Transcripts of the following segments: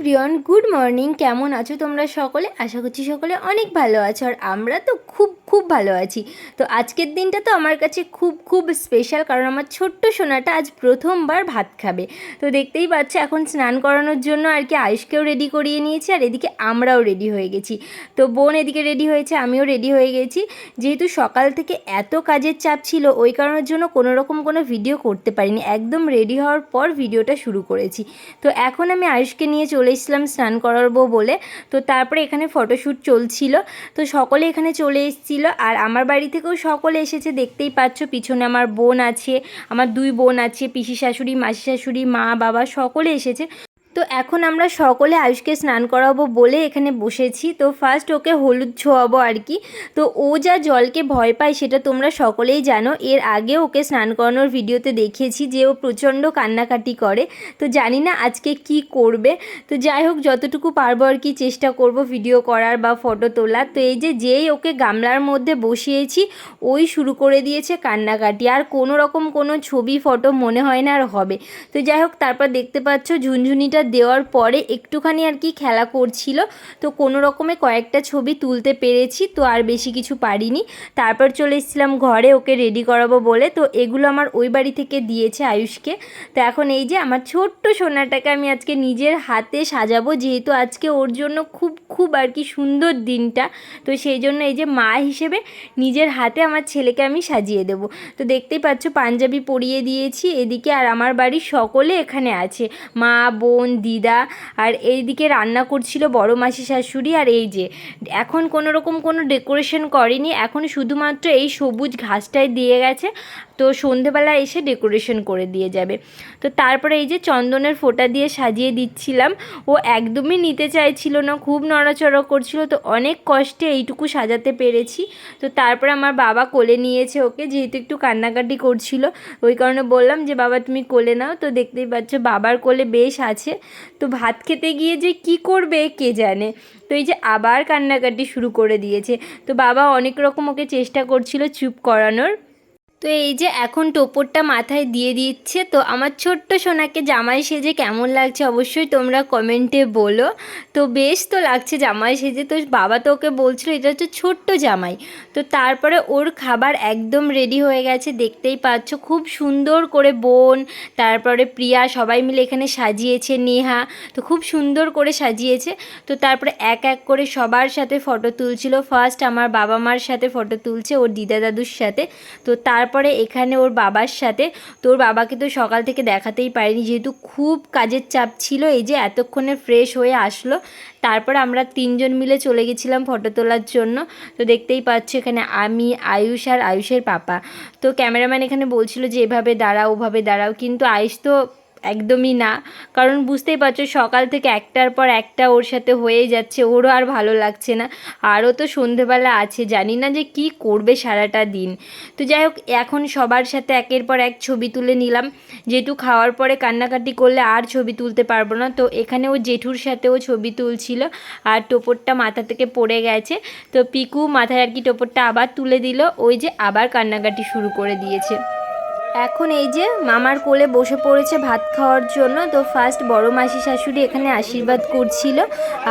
Everyone, good morning. কেমন আছো তোমরা সকলে? আশা করছি সকলে অনেক ভালো আছো। আর আমরা তো খুব খুব ভালো আছি। তো আজকের দিনটা তো আমার কাছে খুব খুব স্পেশাল কারণ আমার ছোট্ট সোনাটা আজ প্রথমবার ভাত খাবে। তো দেখতেই পাচ্ছ এখন স্নান করানোর জন্য আর কি আয়ুষকেও রেডি করিয়ে নিয়েছি আর এদিকে আমরাও রেডি হয়ে গেছি। তো বোন এদিকে রেডি হয়েছে, আমিও রেডি হয়ে গেছি। যেহেতু সকাল থেকে এত কাজের চাপ ছিল, ওই কারণের জন্য কোনো রকম কোনো ভিডিও করতে পারিনি। একদম রেডি হওয়ার পর ভিডিওটা শুরু করেছি। তো এখন আমি আয়ুষকে নিয়ে চলে এসেছিলাম স্নান করাবো বলে। তো তারপরে এখানে ফটোশ্যুট চলছিল। তো সকলে এখানে চলে এসেছিল। আর আমার বাড়ি থেকেও সকলে এসেছে, দেখতেই পাচ্ছ, পিছনে আমার বোন আছে, আমার দুই বোন আছে পিসি শাশুড়ি মাসি শাশুড়ি মা, বাবা সকলে এসেছে। তো এখন আমরা সকলে আয়ুষকে স্নান করাবো বলে এখানে বসেছি। তো ফার্স্ট ওকে হলুদ ছোঁয়াবো আর কি। তো ও যা জলকে ভয় পায় সেটা তোমরা সকলেই জানো। এর আগে ওকে স্নান করানোর ভিডিওতে দেখিয়েছি যে ও প্রচণ্ড কান্নাকাটি করে। তো জানি না আজকে কি করবে। তো যাই হোক, যতটুকু পারব আর কি চেষ্টা করব ভিডিও করার বা ফটো তোলার। তো এই যে যেই ওকে গামলার মধ্যে বসিয়েছি, ওই শুরু করে দিয়েছে কান্নাকাটি। আর কোনো রকম কোনো ছবি, ফটো মনে হয় না আর হবে। তো যাই হোক, তারপর দেখতে পাচ্ছ ঝুনঝুনিটা দেওয়ার পরে একটুখানি আর কি খেলা করছিল। তো কোনো রকমে কয়েকটা ছবি তুলতে পেরেছি, তো আর বেশি কিছু পারিনি। তারপর চলে এসেছিলাম ঘরে, ওকে রেডি করাবো বলে। তো এগুলো আমার ওই বাড়ি থেকে দিয়েছে আয়ুষকে। তো এখন এই যে আমার ছোট্ট সোনাটাকে আমি আজকে নিজের হাতে সাজাবো, যেহেতু আজকে ওর জন্য খুব খুব আর কি সুন্দর দিনটা। তো সেই জন্য এই যে মা হিসেবে নিজের হাতে আমার ছেলেকে আমি সাজিয়ে দেবো। তো দেখতেই পাচ্ছ, পাঞ্জাবি পরিয়ে দিয়েছি। এদিকে আর আমার বাড়ির সকলে এখানে আছে। মা, বোন দিদা। আর এইদিকে রান্না করছিল বড় মাসি শাশুড়ি আর এই যে, এখন কোনো রকম কোনো ডেকোরেশন করেনি। এখন শুধুমাত্র এই সবুজ ঘাসটাই দিয়ে গেছে। তো সন্ধেবেলা এসে ডেকোরেশন করে দিয়ে যাবে। তো তারপরে এই যে চন্দনের ফোঁটা দিয়ে সাজিয়ে দিচ্ছিলাম। ও একদমই নিতে চাইছিল না, খুব নড়াচড়া করছিল। তো অনেক কষ্টে এইটুকু সাজাতে পেরেছি। তো তারপরে আমার বাবা কোলে নিয়েছে ওকে, যেহেতু একটু কান্নাকাটি করছিল। ওই কারণে বললাম যে, বাবা, তুমি কোলে নাও। তো দেখতেই পাচ্ছ বাবার কোলে বেশ আছে। তো ভাত খেতে গিয়ে যে কি করবে কে জানে? তো এই যে আবার কান্নাকাটি শুরু করে দিয়েছে। তো বাবা অনেক রকম ওকে চেষ্টা করছিল চুপ করানোর। তো এই যে এখন টোপরটা মাথায় দিয়ে দিচ্ছে, তো আমার ছোট্ট সোনাকে জামাই সেজে কেমন লাগছে অবশ্যই তোমরা কমেন্টে বলো। তো বেশ তো লাগছে জামাই সেজে, তো বাবা তো ওকে বলছিল এটা হচ্ছে ছোট্ট জামাই। তো তারপরে ওর খাবার একদম রেডি হয়ে গেছে, দেখতেই পাচ্ছ খুব সুন্দর করে বোন, তারপরে প্রিয়া সবাই মিলে এখানে সাজিয়েছে, নেহা তো খুব সুন্দর করে সাজিয়েছে। তো তারপরে এক এক করে সবার সাথে ফটো তুলছিল। ফার্স্ট আমার বাবা মার সাথে ফটো তুলছে, ওর দিদা দাদুর সাথে। তো তারপরে এখানে ওর বাবার সাথে। তোর বাবাকে তো সকাল থেকে দেখাতেই পারিনি, যেহেতু খুব কাজের চাপ ছিল, এই যে এতক্ষণে ফ্রেশ হয়ে আসলো। তারপর আমরা তিনজন মিলে চলে গেছিলাম ফটো তোলার জন্য। তো দেখতেই পাচ্ছ এখানে আমি, আয়ুষ আর আয়ুষের পাপা। তো ক্যামেরাম্যান এখানে বলছিল যে, এভাবে দাঁড়াও, ওভাবে দাঁড়াও। কিন্তু আয়ুষ তো একদমই না। কারণ বুঝতেই পারছ, সকাল থেকে একটার পর একটা ওর সাথে হয়েই যাচ্ছে, ওরও আর ভালো লাগছে না। আরও তো সন্ধেবেলা আছে, জানি না যে কি করবে সারাটা দিন। তো যাই হোক, এখন সবার সাথে একের পর এক ছবি তুলে নিলাম। যেহেতু খাওয়ার পরে কান্নাকাটি করলে আর ছবি তুলতে পারব না। তো এখানে ও জেঠুর সাথেও ছবি তুলছিল, আর টোপরটা মাথা থেকে পড়ে গেছে। তো পিকু মাথায় আর কি টোপরটা আবার তুলে দিল, ওই যে আবার কান্নাকাটি শুরু করে দিয়েছে। এখন এই যে মামার কোলে বসে পড়েছে ভাত খাওয়ার জন্য, তো ফার্স্ট বড় মাসি শাশুড়ি এখানে আশীর্বাদ করছিল,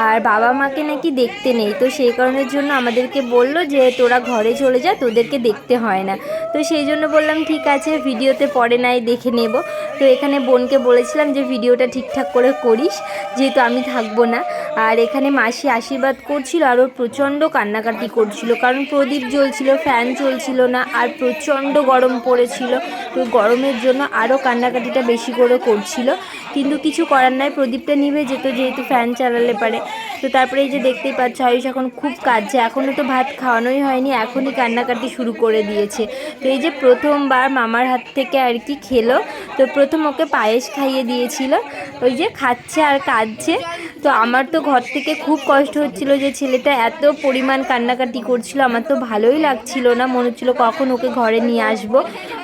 আর বাবা মাকে নাকি দেখতে নেই। তো সেই কারণের জন্য আমাদেরকে বলল যে, তোরা ঘরে চলে যা, তোদেরকে দেখতে হয় না। তো সেই জন্য বললাম, ঠিক আছে, ভিডিওতে পরে নাই, দেখে নেব। তো এখানে বোনকে বলেছিলাম যে, ভিডিওটা ঠিকঠাক করে করিস, যেহেতু আমি থাকব না। আর এখানে মাসি আশীর্বাদ করছিল, আর ওর প্রচণ্ড কান্নাকাটি করছিল, কারণ প্রদীপ জ্বলছিল ফ্যান চলছিল না, আর প্রচণ্ড গরম পড়েছিল। তো গরমের জন্য আরও কান্নাকাটিটা বেশি করে করছিল। কিন্তু কিছু করার নাই, প্রদীপটা নিভে যেত যেহেতু ফ্যান চালালে পারে। তো তারপরে এই যে দেখতেই পাচ্ছ, আয়ুষ এখন খুব কাঁদছে। এখনও তো ভাত খাওয়ানোই হয়নি, এখনই কান্নাকাটি শুরু করে দিয়েছে। তো এই যে প্রথমবার মামার হাত থেকে আর কি খেলো, তো প্রথম ওকে পায়েস খাইয়ে দিয়েছিল। ওই যে খাচ্ছে আর কাঁদছে। তো আমার তো ঘর থেকে খুব কষ্ট হচ্ছিল যে ছেলেটা এত পরিমাণ কান্নাকাটি করছিল, আমার তো ভালোই লাগছিল না। মনে হচ্ছিল কখন ওকে ঘরে নিয়ে আসব।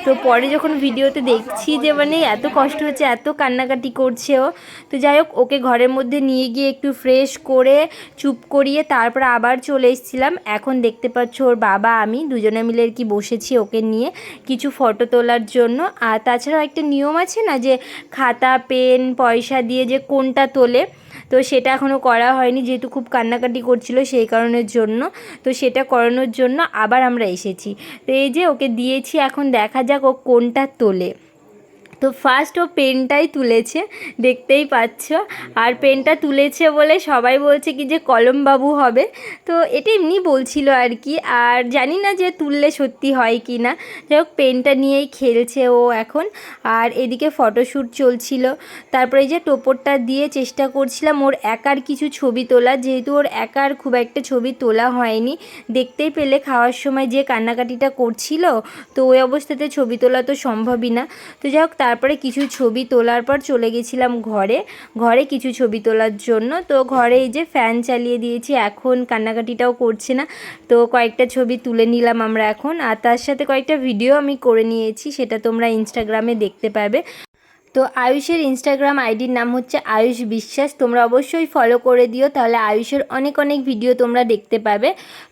তো পরে যখন ভিডিওতে দেখছি যে মানে এত কষ্ট হচ্ছে, এত কান্নাকাটি করছে ও, তো যাই হোক, ওকে ঘরের মধ্যে নিয়ে গিয়ে একটু ফ্রেশ করে, চুপ করিয়ে তারপর আবার চলে এসেছিলাম। এখন দেখতে পাচ্ছ ওর বাবা, আমি দুজনে মিলে আর কি বসেছি ওকে নিয়ে কিছু ফটো তোলার জন্য। আর তাছাড়াও একটা নিয়ম আছে না যে খাতা পেন পয়সা দিয়ে যে কোনটা তোলে তো সেটা এখনও করা হয়নি, যেহেতু খুব কান্নাকাটি করছিল সেই কারণের জন্য। তো সেটা করানোর জন্য আবার আমরা এসেছি। তো এই যে ওকে দিয়েছি, এখন দেখা যাক ও কোনটা তোলে। তো ফার্স্ট ও পেনটাই তুলেছে, দেখতেই পাচ্ছ। আর পেনটা তুলেছে বলে সবাই বলছে কি যে কলম বাবু হবে। তো এটা এমনি বলছিল আর কি। আর জানি না যে তুললে সত্যি হয় কি না। যাই হোক পেনটা নিয়েই খেলছে ও এখন। আর এদিকে ফটোশ্যুট চলছিল। তারপরে যে টোপরটা দিয়ে চেষ্টা করছিলাম ওর একার কিছু ছবি তোলা। যেহেতু ওর একার খুব একটা ছবি তোলা হয়নি। দেখতেই পেলে খাওয়ার সময় যে কান্নাকাটিটা করছিল, তো ওই অবস্থাতে ছবি তোলা তো সম্ভবই না। তো যাই হোক তারপরে কিছু ছবি তোলার পর চলে গেছিলাম ঘরে। ঘরে কিছু ছবি তোলার জন্য। তো ঘরে এই যে ফ্যান চালিয়ে দিয়েছি, এখন কান্নাকাটিটাও করছে না। তো কয়েকটা ছবি তুলে নিলাম আমরা এখন। আর তার সাথে কয়েকটা ভিডিও আমি করে নিয়েছি, সেটা তোমরা ইনস্টাগ্রামে দেখতে পাবে। তো আয়ুষের ইনস্টাগ্রাম আইডির নাম হচ্ছে আয়ুষ বিশ্বাস। তোমরা অবশ্যই ফলো করে দিও, তাহলে আয়ুষের অনেক অনেক ভিডিও তোমরা দেখতে পাবে।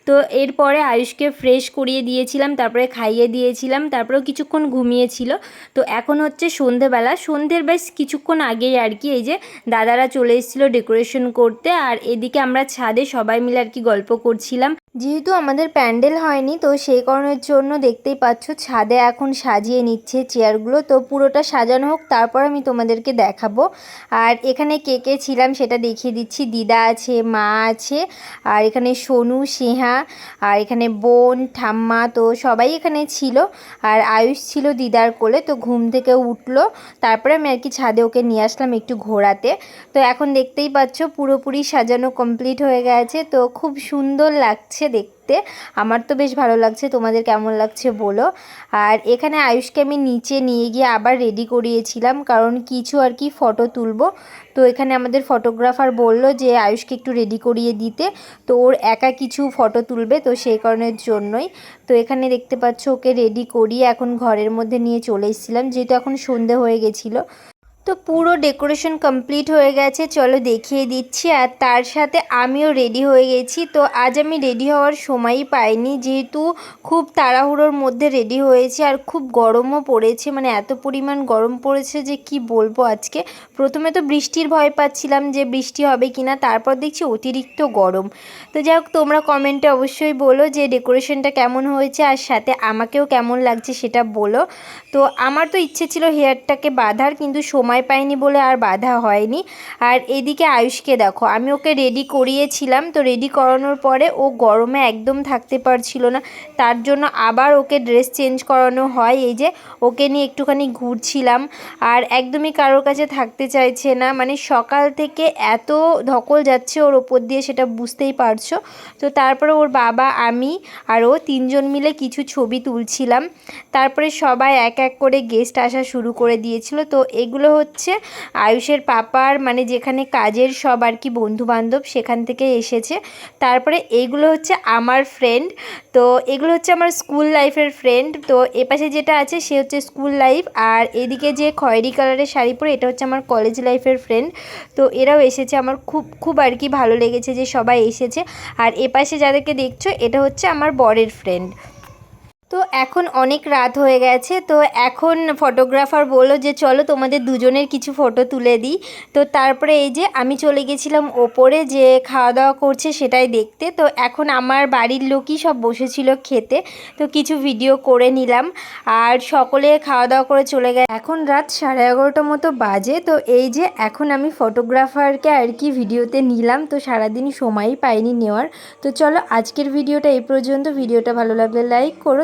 তো এরপরে আয়ুষকে ফ্রেশ করিয়ে দিয়েছিলাম, তারপরে খাইয়ে দিয়েছিলাম, তারপরেও কিছুক্ষণ ঘুমিয়েছিল। তো এখন হচ্ছে সন্ধেবেলা। সন্ধ্যের বেশ কিছুক্ষণ আগেই আর কি, এই যে দাদারা চলে এসেছিল ডেকোরেশন করতে। আর এদিকে আমরা ছাদে সবাই মিলে আর কি গল্প করছিলাম। যেহেতু আমাদের প্যান্ডেল হয়নি, তো সেই কারণের জন্য দেখতেই পাচ্ছ ছাদে এখন সাজিয়ে নিচ্ছে চেয়ারগুলো। তো পুরোটা সাজানো হোক, তারপর আমি তোমাদেরকে দেখাবো। আর এখানে কে কে ছিলাম সেটা দেখিয়ে দিচ্ছি। দিদা আছে, মা আছে, আর এখানে সোনু, স্নেহা, আর এখানে বোন, ঠাম্মা, তো সবাই এখানে ছিল। আর আয়ুষ ছিল দিদার কোলে, তো ঘুম থেকে উঠল। তারপরে আমি আর কি ছাদে ওকে নিয়ে আসলাম একটু ঘোরাতে। তো এখন দেখতেই পাচ্ছ পুরোপুরি সাজানো কমপ্লিট হয়ে গেছে। তো খুব সুন্দর লাগছে। দেখতে। আমার তো বেশ ভালো লাগছে, তোমাদের কেমন লাগছে বলো। আর এখানে আয়ুষকে আমি নিচে নিয়ে গিয়ে আবার রেডি করিয়েছিলাম, কারণ কিছু আর কি ফটো তুলবো। তো এখানে আমাদের ফটোগ্রাফার বলল যে, আয়ুষকে একটু রেডি করিয়ে দিতে। তো ওর একা কিছু ফটো তুলবে, তো সেই কারণের জন্যই। তো এখানে দেখতে পাচ্ছ, ওকে রেডি করিয়ে এখন ঘরের মধ্যে নিয়ে চলে এসেছিলাম, যেহেতু এখন সন্ধে হয়ে গেছিল। তো পুরো ডেকোরেশন কমপ্লিট হয়ে গেছে, চলো দেখিয়ে দিচ্ছি। আর তার সাথে আমিও রেডি হয়ে গেছি। তো আজ আমি রেডি হওয়ার সময়ই পাইনি, যেহেতু খুব তাড়াহুড়োর মধ্যে রেডি হয়েছে আর খুব গরমও পড়েছে। মানে এত পরিমাণ গরম পড়েছে যে কি বলব আজকে। প্রথমে তো বৃষ্টির ভয় পাচ্ছিলাম যে বৃষ্টি হবে কি না, তারপর দেখছি অতিরিক্ত গরম। তো যাই হোক, তোমরা কমেন্টে অবশ্যই বলো যে ডেকোরেশনটা কেমন হয়েছে আর সাথে আমাকেও কেমন লাগছে সেটা বলো। তো আমার তো ইচ্ছে ছিল হেয়ারটাকে বাঁধার, কিন্তু সময় সময় পাইনি বলে আর বাধা হয়নি। আর এদিকে আয়ুষকে দেখো, আমি ওকে রেডি করিয়েছিলাম, তো রেডি করানোর পরে ও গরমে একদম থাকতে পারছিল না। তার জন্য আবার ওকে ড্রেস চেঞ্জ করানো হয়, এই যে ওকে নিয়ে একটুখানি ঘুরছিলাম। আর একদমই কারোর কাছে থাকতে চাইছে না মানে সকাল থেকে এত ধকল যাচ্ছে ওর ওপর দিয়ে সেটা বুঝতেই পারছ। তো তারপরে ওর বাবা, আমি আর ও তিনজন মিলে কিছু ছবি তুলছিলাম। তারপরে সবাই এক এক করে গেস্ট আসা শুরু করে দিয়েছিল, তো এগুলো হচ্ছে। আয়ুষের পাপার মানে যেখানে কাজের সব আর কি বন্ধুবান্ধব সেখান থেকে এসেছে। তারপরে এইগুলো হচ্ছে আমার ফ্রেন্ড তো এগুলো হচ্ছে আমার স্কুল লাইফের ফ্রেন্ড তো এপাশে যেটা আছে সে হচ্ছে স্কুল লাইফ আর এদিকে যে খয়েরি কালারের শাড়ি পরে এটা হচ্ছে আমার কলেজ লাইফের ফ্রেন্ড তো এরাও এসেছে। আমার খুব খুব আর কি ভালো লেগেছে যে সবাই এসেছে। আর এপাশে যাদেরকে দেখছ, এটা হচ্ছে আমার বরের ফ্রেন্ড তো এখন অনেক রাত হয়ে গেছে, তো এখন ফটোগ্রাফার বলল যে, চলো তোমাদের দুজনের কিছু ফটো তুলে দিই। তো তারপরে এই যে আমি চলে গেছিলাম ওপরে যে খাওয়া দাওয়া করছে সেটাই দেখতে। তো এখন আমার বাড়ির লোকই সব বসেছিল খেতে, তো কিছু ভিডিও করে নিলাম। আর সকলে খাওয়া দাওয়া করে চলে গেছে। এখন রাত সাড়ে এগারোটা মতো বাজে, তো এই যে এখন আমি ফটোগ্রাফারকে আর কি ভিডিওতে নিলাম, তো সারাদিন সময়ই পাইনি নেওয়ার। তো চলো আজকের ভিডিওটা এই পর্যন্ত। ভিডিওটা ভালো লাগলে লাইক করো